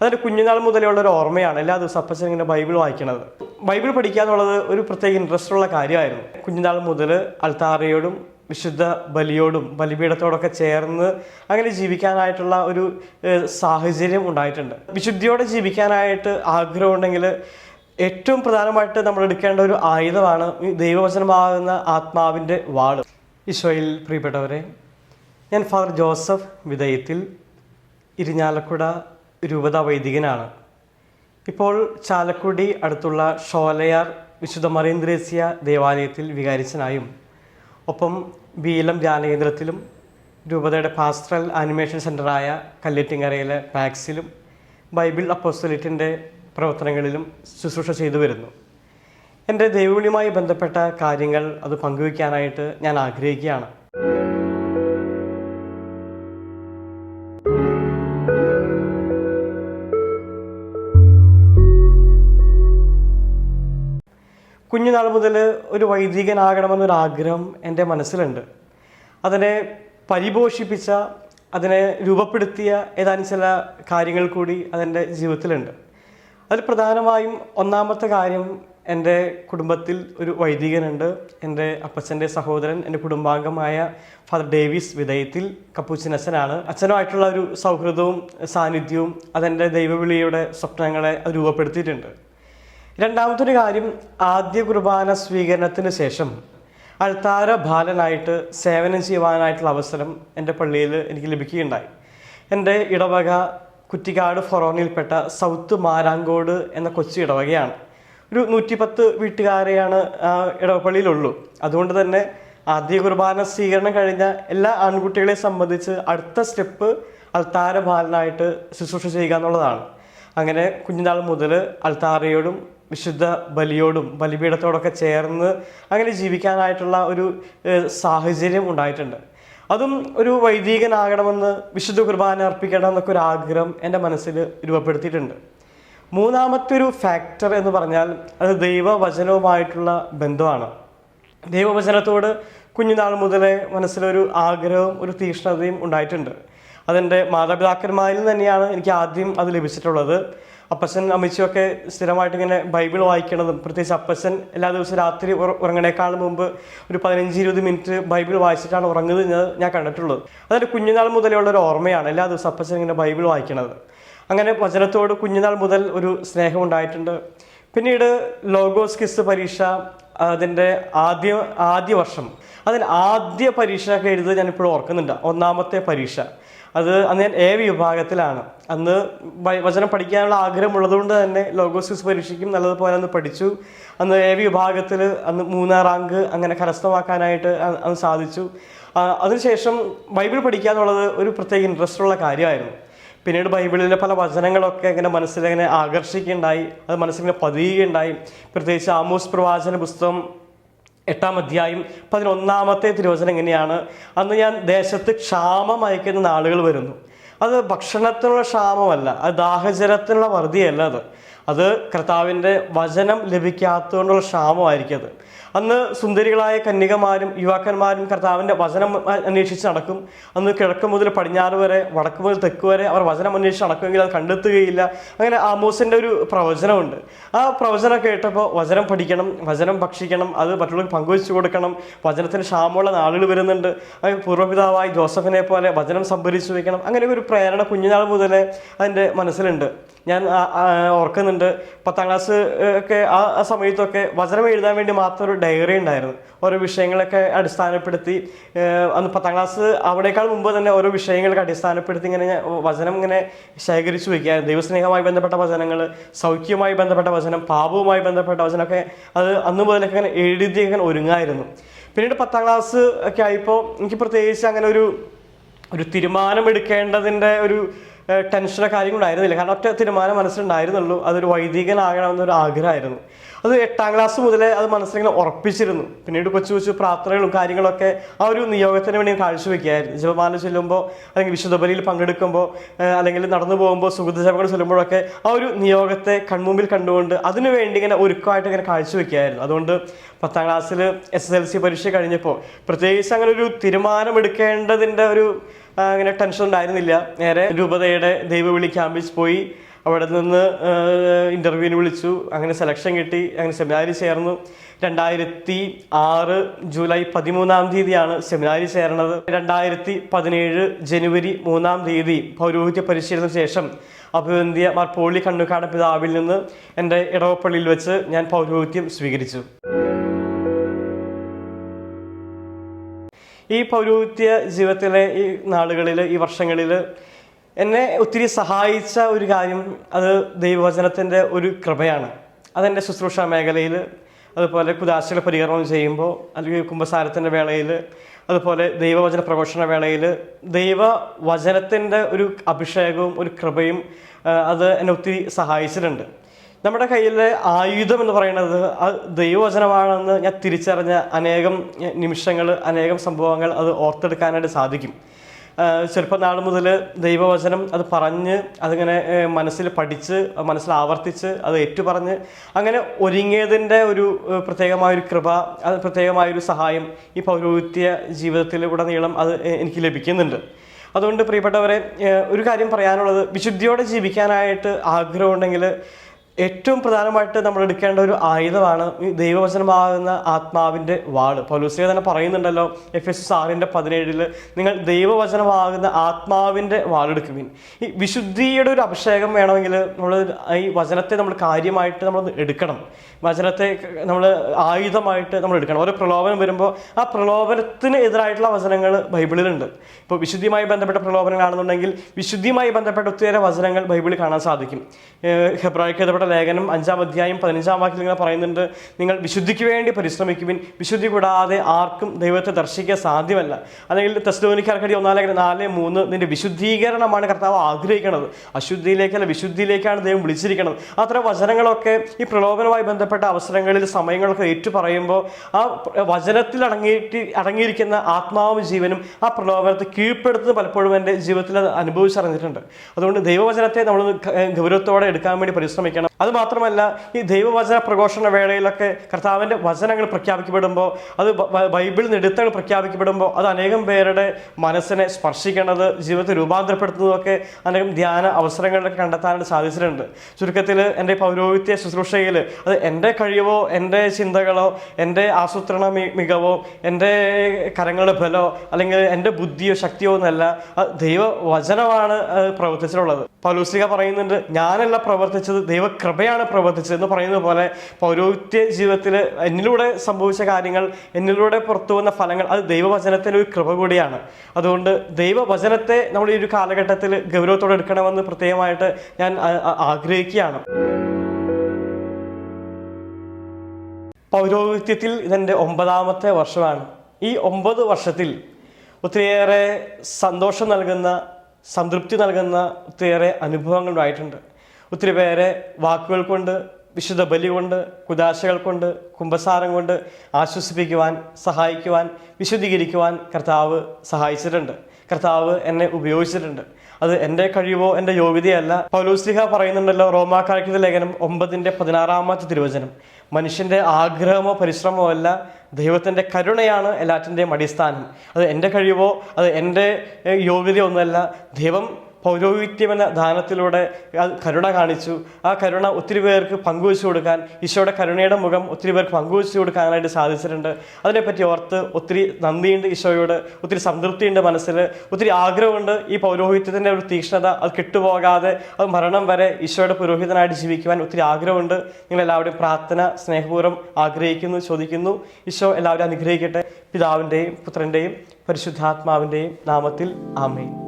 അതൊരു കുഞ്ഞുനാൾ മുതലുള്ള ഒരു ഓർമ്മയാണ്. എല്ലാ ദിവസവും അപ്പച്ചൻ ഇങ്ങനെ ബൈബിൾ വായിക്കണത്. ബൈബിൾ പഠിക്കുക എന്നുള്ളത് ഒരു പ്രത്യേക ഇൻട്രസ്റ്റ് ഉള്ള കാര്യമായിരുന്നു. കുഞ്ഞുനാൾ മുതൽ അൾത്താറയോടും വിശുദ്ധ ബലിയോടും ബലിപീഠത്തോടൊക്കെ ചേർന്ന് അങ്ങനെ ജീവിക്കാനായിട്ടുള്ള ഒരു സാഹചര്യം ഉണ്ടായിട്ടുണ്ട്. വിശുദ്ധിയോടെ ജീവിക്കാനായിട്ട് ആഗ്രഹമുണ്ടെങ്കിൽ ഏറ്റവും പ്രധാനമായിട്ട് നമ്മൾ എടുക്കേണ്ട ഒരു ആയുധമാണ് ഈ ദൈവവചനമാകുന്ന ആത്മാവിന്റെ വാൾ ഈശോയിൽ പ്രിയപ്പെട്ടവരെ ഞാൻ ഫാദർ ജോസഫ് വിധേയത്തിൽ ഇരിഞ്ഞാലക്കുട രൂപത വൈദികനാണ്. ഇപ്പോൾ ചാലക്കുടി അടുത്തുള്ള ഷോലയാർ വിശുദ്ധ മറീന്ദ്രേസ്യ ദേവാലയത്തിൽ വികാരിച്ചനായും ഒപ്പം ബീലം ധ്യാനകേന്ദ്രത്തിലും രൂപതയുടെ പാസ്ട്രൽ ആനിമേഷൻ സെന്ററായ കല്ലേറ്റിങ്ങരയിലെ മാക്സിലും ബൈബിൾ അപ്പോസ്റ്റലിറ്റിന്റെ പ്രവർത്തനങ്ങളിലും ശുശ്രൂഷ ചെയ്തു വരുന്നു. എന്റെ ദൈവവിളിയുമായി ബന്ധപ്പെട്ട കാര്യങ്ങൾ അത് പങ്കുവയ്ക്കാനായിട്ട് ഞാൻ ആഗ്രഹിക്കുകയാണ്. കുഞ്ഞുനാൾ മുതൽ ഒരു വൈദികനാകണമെന്നൊരു ആഗ്രഹം എന്റെ മനസ്സിലുണ്ട്. അതിനെ പരിപോഷിപ്പിച്ച അതിനെ രൂപപ്പെടുത്തിയ ഏതാനും ചില കാര്യങ്ങൾ കൂടി അതെന്റെ ജീവിതത്തിലുണ്ട്. അതിൽ പ്രധാനമായും ഒന്നാമത്തെ കാര്യം എന്റെ കുടുംബത്തിൽ ഒരു വൈദികനുണ്ട്. എന്റെ അപ്പച്ചന്റെ സഹോദരൻ എന്റെ കുടുംബാംഗമായ ഫാദർ ഡേവിസ് വിധേയത്തിൽ കപ്പൂച്ചിൻ അച്ഛനാണ്. അച്ഛനുമായിട്ടുള്ള ഒരു സൗഹൃദവും സാന്നിധ്യവും അതെന്റെ ദൈവവിളിയുടെ സ്വപ്നങ്ങളെ രൂപപ്പെടുത്തിയിട്ടുണ്ട്. രണ്ടാമത്തൊരു കാര്യം ആദ്യ കുർബാന സ്വീകരണത്തിന് ശേഷം അൾത്താര ബാലനായിട്ട് സേവനം ചെയ്യുവാനായിട്ടുള്ള അവസരം എന്റെ പള്ളിയിൽ എനിക്ക് ലഭിക്കുകയുണ്ടായി. എന്റെ ഇടവക കുറ്റിക്കാട് ഫൊറോണിൽപ്പെട്ട സൗത്ത് മാരാങ്കോട് എന്ന കൊച്ചു ഇടവകയാണ്. ഒരു നൂറ്റിപ്പത്ത് വീട്ടുകാരെയാണ് ഇടവപ്പള്ളിയിലുള്ളൂ. അതുകൊണ്ട് തന്നെ ആദ്യ കുർബാന സ്വീകരണം കഴിഞ്ഞ എല്ലാ ആൺകുട്ടികളെ സംബന്ധിച്ച് അടുത്ത സ്റ്റെപ്പ് അൾത്താര ബാലനായിട്ട് ശുശ്രൂഷ ചെയ്യുക എന്നുള്ളതാണ്. അങ്ങനെ കുഞ്ഞുനാൾ മുതൽ അൾത്താറയോടും വിശുദ്ധ ബലിയോടും ബലിപീഠത്തോടൊക്കെ ചേർന്ന് അങ്ങനെ ജീവിക്കാനായിട്ടുള്ള ഒരു സാഹചര്യം ഉണ്ടായിട്ടുണ്ട്. അതും ഒരു വൈദികനാകണമെന്ന് വിശുദ്ധ കുർബാന അർപ്പിക്കണം എന്നൊക്കെ ഒരു ആഗ്രഹം എന്റെ മനസ്സിൽ രൂപപ്പെടുത്തിയിട്ടുണ്ട്. മൂന്നാമത്തെ ഒരു ഫാക്ടർ എന്ന് പറഞ്ഞാൽ അത് ദൈവവചനവുമായിട്ടുള്ള ബന്ധമാണ്. ദൈവവചനത്തോട് കുഞ്ഞുനാൾ മുതലേ മനസ്സിലൊരു ആഗ്രഹവും ഒരു തീക്ഷ്ണതയും ഉണ്ടായിട്ടുണ്ട്. അതെന്റെ മാതാപിതാക്കന്മാരിൽ തന്നെയാണ് എനിക്ക് ആദ്യം അത് ലഭിച്ചിട്ടുള്ളത്. അപ്പച്ചൻ അമ്മച്ചിയൊക്കെ സ്ഥിരമായിട്ട് ഇങ്ങനെ ബൈബിൾ വായിക്കണതും പ്രത്യേകിച്ച് അപ്പച്ചൻ എല്ലാ ദിവസവും രാത്രി ഉറ- ഉറങ്ങണേക്കാൾ മുമ്പ് ഒരു പതിനഞ്ച് ഇരുപത് മിനിറ്റ് ബൈബിൾ വായിച്ചിട്ടാണ് ഉറങ്ങുന്നത് എന്ന് ഞാൻ കണ്ടിട്ടുള്ളത്. അതൊരു കുഞ്ഞുനാൾ മുതലേ ഒരു ഓർമ്മയാണ് എല്ലാ ദിവസവും അപ്പച്ചൻ ഇങ്ങനെ ബൈബിൾ വായിക്കണത്. അങ്ങനെ വചനത്തോട് കുഞ്ഞുനാൾ മുതൽ ഒരു സ്നേഹം ഉണ്ടായിട്ടുണ്ട്. പിന്നീട് ലോഗോസ് കിസ് പരീക്ഷ അതിന്റെ ആദ്യ ആദ്യ വർഷം. അതിൽ ആദ്യ പരീക്ഷ ഒക്കെ എഴുതുന്നത് ഞാനിപ്പോഴും ഓർക്കുന്നുണ്ട്. ഒന്നാമത്തെ പരീക്ഷ. അത് അന്ന് ഞാൻ എ വിഭാഗത്തിലാണ്. അന്ന് വചനം പഠിക്കാനുള്ള ആഗ്രഹമുള്ളതുകൊണ്ട് തന്നെ ലോഗോസിസ് പരീക്ഷയ്ക്കും നല്ലതുപോലെ അന്ന് പഠിച്ചു. അന്ന് എ വിഭാഗത്തിൽ അന്ന് മൂന്നാം റാങ്ക് അങ്ങനെ കരസ്ഥമാക്കാനായിട്ട് അന്ന് സാധിച്ചു. അതിനുശേഷം ബൈബിൾ പഠിക്കുക എന്നുള്ളത് ഒരു പ്രത്യേക ഇൻട്രസ്റ്റ് ഉള്ള കാര്യമായിരുന്നു. പിന്നീട് ബൈബിളിലെ പല വചനങ്ങളൊക്കെ ഇങ്ങനെ മനസ്സിലിങ്ങനെ ആകർഷിക്കുകയുണ്ടായി. അത് മനസ്സിലിങ്ങനെ പതിയുകയുണ്ടായി. പ്രത്യേകിച്ച് ആമോസ് പ്രവാചന പുസ്തകം എട്ടാം അധ്യായം പതിനൊന്നാമത്തെ തിരുവചനം എങ്ങനെയാണ് അന്ന് ഞാൻ ദേശത്ത് ക്ഷാമം അയക്കുന്ന നാളുകൾ വരുന്നു. അത് ഭക്ഷണത്തിനുള്ള ക്ഷാമമല്ല അത് ദാഹജലത്തിനുള്ള വർദ്ധിയല്ല അത്. അത് കർത്താവിന്റെ വചനം ലഭിക്കാത്തതുകൊണ്ടുള്ള ക്ഷാമമായിരിക്കും അത്. അന്ന് സുന്ദരികളായ കന്യകമാരും യുവാക്കന്മാരും കർത്താവിന്റെ വചനം അന്വേഷിച്ച് നടക്കും. അന്ന് കിഴക്ക് മുതൽ പടിഞ്ഞാറ് വരെ വടക്ക് മുതൽ തെക്ക് വരെ അവർ വചനം അന്വേഷിച്ച് നടക്കുമെങ്കിൽ അത് കണ്ടെത്തുകയില്ല. അങ്ങനെ ആമോസിന്റെ ഒരു പ്രവചനമുണ്ട്. ആ പ്രവചനം കേട്ടപ്പോൾ വചനം പഠിക്കണം വചനം ഭക്ഷിക്കണം അത് മറ്റുള്ളവർക്ക് പങ്കുവെച്ചു കൊടുക്കണം വചനത്തിന് ക്ഷാമമുള്ള നാളുകൾ വരുന്നുണ്ട്. പൂർവപിതാവായി ജോസഫിനെ പോലെ വചനം സംഭരിച്ചു വയ്ക്കണം. അങ്ങനെ ഒരു പ്രേരണ കുഞ്ഞുനാൾ മുതലേ അതിന്റെ മനസ്സിലുണ്ട്. ഞാൻ ഓർക്കുന്നുണ്ട്. പത്താം ക്ലാസ് ഒക്കെ ആ സമയത്തൊക്കെ വചനം എഴുതാൻ വേണ്ടി മാത്രം ഡയറി ഉണ്ടായിരുന്നു. ഓരോ വിഷയങ്ങളൊക്കെ അടിസ്ഥാനപ്പെടുത്തി അന്ന് പത്താം ക്ലാസ് അവിടേക്കാൾ മുമ്പ് തന്നെ ഓരോ വിഷയങ്ങളൊക്കെ അടിസ്ഥാനപ്പെടുത്തി ഇങ്ങനെ വചനം ഇങ്ങനെ ശേഖരിച്ചു വയ്ക്കുക ദൈവസ്നേഹവുമായി ബന്ധപ്പെട്ട വചനങ്ങൾ സൗഖ്യവുമായി ബന്ധപ്പെട്ട വചനം പാപവുമായി ബന്ധപ്പെട്ട വചനമൊക്കെ അത് അന്ന് മുതലൊക്കെ ഇങ്ങനെ എഴുതി ഇങ്ങനെ ഒരുങ്ങായിരുന്നു. പിന്നീട് പത്താം ക്ലാസ് ഒക്കെ ആയപ്പോൾ എനിക്ക് പ്രത്യേകിച്ച് അങ്ങനെ ഒരു ഒരു തീരുമാനമെടുക്കേണ്ടതിന്റെ ഒരു ടെൻഷനോ കാര്യങ്ങളുണ്ടായിരുന്നില്ല കാരണം ഒറ്റ തീരുമാനം മനസ്സിലുണ്ടായിരുന്നുള്ളൂ. അതൊരു വൈദികനാകണമെന്നൊരു ആഗ്രഹമായിരുന്നു. അത് എട്ടാം ക്ലാസ് മുതലേ അത് മനസ്സിലിങ്ങനെ ഉറപ്പിച്ചിരുന്നു. പിന്നീട് കൊച്ചു കൊച്ചു പ്രാർത്ഥനകളും കാര്യങ്ങളൊക്കെ ആ ഒരു നിയോഗത്തിന് വേണ്ടി കാഴ്ചവെക്കുകയായിരുന്നു. ജപമാല ചെല്ലുമ്പോൾ അല്ലെങ്കിൽ വിശുദ്ധബലിയിൽ പങ്കെടുക്കുമ്പോൾ അല്ലെങ്കിൽ നടന്നു പോകുമ്പോൾ സുഹൃത്തുജപങ്ങൾ ചെല്ലുമ്പോഴൊക്കെ ആ ഒരു നിയോഗത്തെ കൺമുമ്പിൽ കണ്ടുകൊണ്ട് അതിനുവേണ്ടി ഇങ്ങനെ ഒരുക്കമായിട്ട് ഇങ്ങനെ കാഴ്ചവെക്കുകയായിരുന്നു. അതുകൊണ്ട് പത്താം ക്ലാസ്സിൽ എസ് എസ് എൽ സി പരീക്ഷ കഴിഞ്ഞപ്പോൾ പ്രത്യേകിച്ച് അങ്ങനെ ഒരു തീരുമാനമെടുക്കേണ്ടതിന്റെ ഒരു അങ്ങനെ ടെൻഷൻ ഉണ്ടായിരുന്നില്ല. നേരെ രൂപതയുടെ ദൈവവിളി ക്യാമ്പിൽ പോയി. അവിടെ നിന്ന് ഇന്റർവ്യൂവിന് വിളിച്ചു. അങ്ങനെ സെലക്ഷൻ കിട്ടി. അങ്ങനെ സെമിനാരി ചേർന്നു. രണ്ടായിരത്തി ആറ് ജൂലൈ പതിമൂന്നാം തീയതിയാണ് സെമിനാരി ചേർന്നത്. രണ്ടായിരത്തി പതിനേഴ് ജനുവരി മൂന്നാം തീയതി പൗരോഹിത്യ പരിശീലനത്തിന് ശേഷം അഭിവന്ധ്യ മാർ പോളി കണ്ണുകാട പിതാവിൽ നിന്ന് എന്റെ ഇടവപ്പള്ളിയിൽ വെച്ച് ഞാൻ പൗരോഹിത്യം സ്വീകരിച്ചു. ഈ പൗരോഹിത്യ ജീവിതത്തിലെ ഈ നാളുകളിൽ ഈ വർഷങ്ങളിൽ എന്നെ ഒത്തിരി സഹായിച്ച ഒരു കാര്യം അത് ദൈവവചനത്തിന്റെ ഒരു കൃപയാണ്. അതെന്റെ ശുശ്രൂഷ മേഖലയിൽ അതുപോലെ കുദാശകൾ പരികരണം ചെയ്യുമ്പോൾ അല്ലെങ്കിൽ കുംഭസാരത്തിന്റെ വേളയിൽ അതുപോലെ ദൈവവചന പ്രഘോഷണ വേളയിൽ ദൈവവചനത്തിന്റെ ഒരു അഭിഷേകവും ഒരു കൃപയും അത് എന്നെ ഒത്തിരി സഹായിച്ചിട്ടുണ്ട്. നമ്മുടെ കയ്യിലെ ആയുധം എന്ന് പറയുന്നത് ദൈവവചനമാണെന്ന് ഞാൻ തിരിച്ചറിഞ്ഞ അനേകം നിമിഷങ്ങൾ അനേകം സംഭവങ്ങൾ അത് ഓർത്തെടുക്കാനായിട്ട് സാധിക്കും. ചെറുപ്പം ചെറുപ്പനാൾ മുതൽ ദൈവവചനം അത് പറഞ്ഞ് അതിങ്ങനെ മനസ്സിൽ പഠിച്ച് മനസ്സിൽ ആവർത്തിച്ച് അത് ഏറ്റുപറഞ്ഞ് അങ്ങനെ ഒരുങ്ങിയതിന്റെ ഒരു പ്രത്യേകമായൊരു കൃപ അത് പ്രത്യേകമായൊരു സഹായം ഈ പൗരോഹിത്യ ജീവിതത്തിലുടനീളം അത് എനിക്ക് ലഭിക്കുന്നുണ്ട്. അതുകൊണ്ട് പ്രിയപ്പെട്ടവരെ ഒരു കാര്യം പറയാനുള്ളത് വിശുദ്ധിയോടെ ജീവിക്കാനായിട്ട് ആഗ്രഹമുണ്ടെങ്കിൽ ഏറ്റവും പ്രധാനമായിട്ട് നമ്മൾ എടുക്കേണ്ട ഒരു ആയുധമാണ് ഈ ദൈവവചനമാകുന്ന ആത്മാവിന്റെ വാൾ. പൗലൂസിയെ തന്നെ പറയുന്നുണ്ടല്ലോ എഫ് എസ് ആറിന്റെ പതിനേഴിൽ നിങ്ങൾ ദൈവവചനമാകുന്ന ആത്മാവിന്റെ വാളെടുക്കുവിൻ. ഈ വിശുദ്ധിയുടെ ഒരു അഭിഷേകം വേണമെങ്കിൽ നമ്മൾ ഈ വചനത്തെ നമ്മൾ കാര്യമായിട്ട് നമ്മൾ എടുക്കണം. വചനത്തെ നമ്മൾ ആയുധമായിട്ട് നമ്മൾ എടുക്കണം. ഓരോ പ്രലോഭനം വരുമ്പോൾ ആ പ്രലോഭനത്തിന് എതിരായിട്ടുള്ള വചനങ്ങൾ ബൈബിളിലുണ്ട്. ഇപ്പോൾ വിശുദ്ധിയുമായി ബന്ധപ്പെട്ട പ്രലോഭനങ്ങളാണെന്നുണ്ടെങ്കിൽ വിശുദ്ധിയുമായി ബന്ധപ്പെട്ട ഒത്തിരി വചനങ്ങൾ ബൈബിളിൽ കാണാൻ സാധിക്കും. ഹെബ്രായിക്ക് എഴുതപ്പെട്ട ലേഖനം അഞ്ചാം അധ്യായം പതിനഞ്ചാം വാക്കിൽ ഇങ്ങനെ പറയുന്നുണ്ട്. നിങ്ങൾ വിശുദ്ധിക്ക് വേണ്ടി പരിശ്രമിക്കുവിൻ. വിശുദ്ധി കൂടാതെ ആർക്കും ദൈവത്തെ ദർശിക്കാൻ സാധ്യമല്ല. അല്ലെങ്കിൽ തെസ്ലോനിക്കാർക്കടി ഒന്നാം നാല് മൂന്ന് നിന്റെ വിശുദ്ധീകരണമാണ് കർത്താവ് ആഗ്രഹിക്കുന്നത് അശുദ്ധിയിലേക്കല്ല വിശുദ്ധിയിലേക്കാണ് ദൈവം വിളിച്ചിരിക്കുന്നത് അത്ര വചനങ്ങളൊക്കെ ഈ പ്രലോഭനവുമായി ബന്ധപ്പെട്ട അവസരങ്ങളിൽ സമയങ്ങളൊക്കെ ഏറ്റു പറയുമ്പോൾ ആ വചനത്തിൽ അടങ്ങിയിട്ട് അടങ്ങിയിരിക്കുന്ന ആത്മാവും ജീവനും ആ പ്രലോഭനത്തെ കീഴ്പ്പെടുത്തുന്നത് പലപ്പോഴും എന്റെ ജീവിതത്തിൽ അനുഭവിച്ചറിഞ്ഞിട്ടുണ്ട്. അതുകൊണ്ട് ദൈവവചനത്തെ നമ്മൾ ഗൗരവത്തോടെ എടുക്കാൻ വേണ്ടി പരിശ്രമിക്കണം. അത് മാത്രമല്ല ഈ ദൈവവചന പ്രഘോഷണ വേളയിലൊക്കെ കർത്താവിന്റെ വചനങ്ങൾ പ്രഖ്യാപിക്കപ്പെടുമ്പോൾ അത് ബൈബിൾ നെടുത്തകൾ പ്രഖ്യാപിക്കപ്പെടുമ്പോൾ അത് അനേകം പേരുടെ മനസ്സിനെ സ്പർശിക്കണത് ജീവിതത്തെ രൂപാന്തരപ്പെടുത്തുന്നതൊക്കെ അനേകം ധ്യാന അവസരങ്ങളിലൊക്കെ കണ്ടെത്താനായിട്ട് സാധിച്ചിട്ടുണ്ട്. ചുരുക്കത്തിൽ എന്റെ പൗരോഹിത്യ ശുശ്രൂഷയിൽ അത് എന്റെ കഴിവോ എന്റെ ചിന്തകളോ എന്റെ ആസൂത്രണ മികവോ എന്റെ കരങ്ങളുടെ ബലോ അല്ലെങ്കിൽ എന്റെ ബുദ്ധിയോ ശക്തിയോ എന്നല്ല ദൈവവചനമാണ് പ്രവർത്തിച്ചിട്ടുള്ളത്. പൗലൂസിക പറയുന്നുണ്ട് ഞാനല്ല പ്രവർത്തിച്ചത് ദൈവകൃപയാണ് പ്രവർത്തിച്ചത് എന്ന് പറയുന്നത് പോലെ പൗരോഹിത്യ ജീവിതത്തിൽ എന്നിലൂടെ സംഭവിച്ച കാര്യങ്ങൾ എന്നിലൂടെ പുറത്തു വന്ന ഫലങ്ങൾ അത് ദൈവവചനത്തിന്റെ ഒരു കൃപ കൂടിയാണ്. അതുകൊണ്ട് ദൈവവചനത്തെ നമ്മൾ ഈ ഒരു കാലഘട്ടത്തിൽ ഗൗരവത്തോടെ എടുക്കണമെന്ന് പ്രത്യേകമായിട്ട് ഞാൻ ആഗ്രഹിക്കുകയാണ്. പൗരോഹിത്യത്തിൽ ഇതെന്റെ ഒമ്പതാമത്തെ വർഷമാണ്. ഈ ഒമ്പത് വർഷത്തിൽ ഒത്തിരിയേറെ സന്തോഷം നൽകുന്ന സംതൃപ്തി നൽകുന്ന ഒത്തിരിയേറെ അനുഭവങ്ങൾ ഉണ്ടായിട്ടുണ്ട്. ഒത്തിരി പേരെ വാക്കുകൾ കൊണ്ട് വിശുദ്ധ ബലി കൊണ്ട് കുദാശകൾ കൊണ്ട് കുംഭസാരം കൊണ്ട് ആശ്വസിപ്പിക്കുവാൻ സഹായിക്കുവാൻ വിശുദ്ധീകരിക്കുവാൻ കർത്താവ് സഹായിച്ചിട്ടുണ്ട്. കർത്താവ് എന്നെ ഉപയോഗിച്ചിട്ടുണ്ട്. അത് എന്റെ കഴിവോ എന്റെ യോഗ്യതയല്ല. പൗലോസ്ലിഹ പറയുന്നുണ്ടല്ലോ റോമാക്കാഴ്ച ലേഖനം ഒമ്പതിന്റെ പതിനാറാമത്തെ തിരുവചനം. മനുഷ്യന്റെ ആഗ്രഹമോ പരിശ്രമമോ അല്ല ദൈവത്തിന്റെ കരുണയാണ് എല്ലാറ്റിന്റെയും അടിസ്ഥാനം. അത് എന്റെ കഴിവോ അത് എന്റെ യോഗ്യതയോ ഒന്നുമല്ല ദൈവം പൗരോഹിത്യം എന്ന ദാനത്തിലൂടെ കരുണ കാണിച്ചു. ആ കരുണ ഒത്തിരി പേർക്ക് പങ്കുവച്ചു കൊടുക്കാൻ ഈശോയുടെ കരുണയുടെ മുഖം ഒത്തിരി പേർക്ക് പങ്കുവച്ചു കൊടുക്കാനായിട്ട് സാധിച്ചിട്ടുണ്ട്. അതിനെപ്പറ്റി ഓർത്ത് ഒത്തിരി നന്ദിയുണ്ട് ഈശോയോട് ഒത്തിരി സംതൃപ്തിയുണ്ട് മനസ്സിൽ ഒത്തിരി ആഗ്രഹമുണ്ട് ഈ പൗരോഹിത്യത്തിന്റെ ഒരു തീക്ഷ്ണത അത് കിട്ടുപോകാതെ അത് മരണം വരെ ഈശോയുടെ പുരോഹിതനായിട്ട് ജീവിക്കുവാൻ ഒത്തിരി ആഗ്രഹമുണ്ട്. നിങ്ങളെല്ലാവരുടെയും പ്രാർത്ഥന സ്നേഹപൂർവം ആഗ്രഹിക്കുന്നു ചോദിക്കുന്നു. ഈശോ എല്ലാവരും അനുഗ്രഹിക്കട്ടെ. പിതാവിന്റെയും പുത്രന്റെയും പരിശുദ്ധാത്മാവിന്റെയും നാമത്തിൽ ആമേൻ.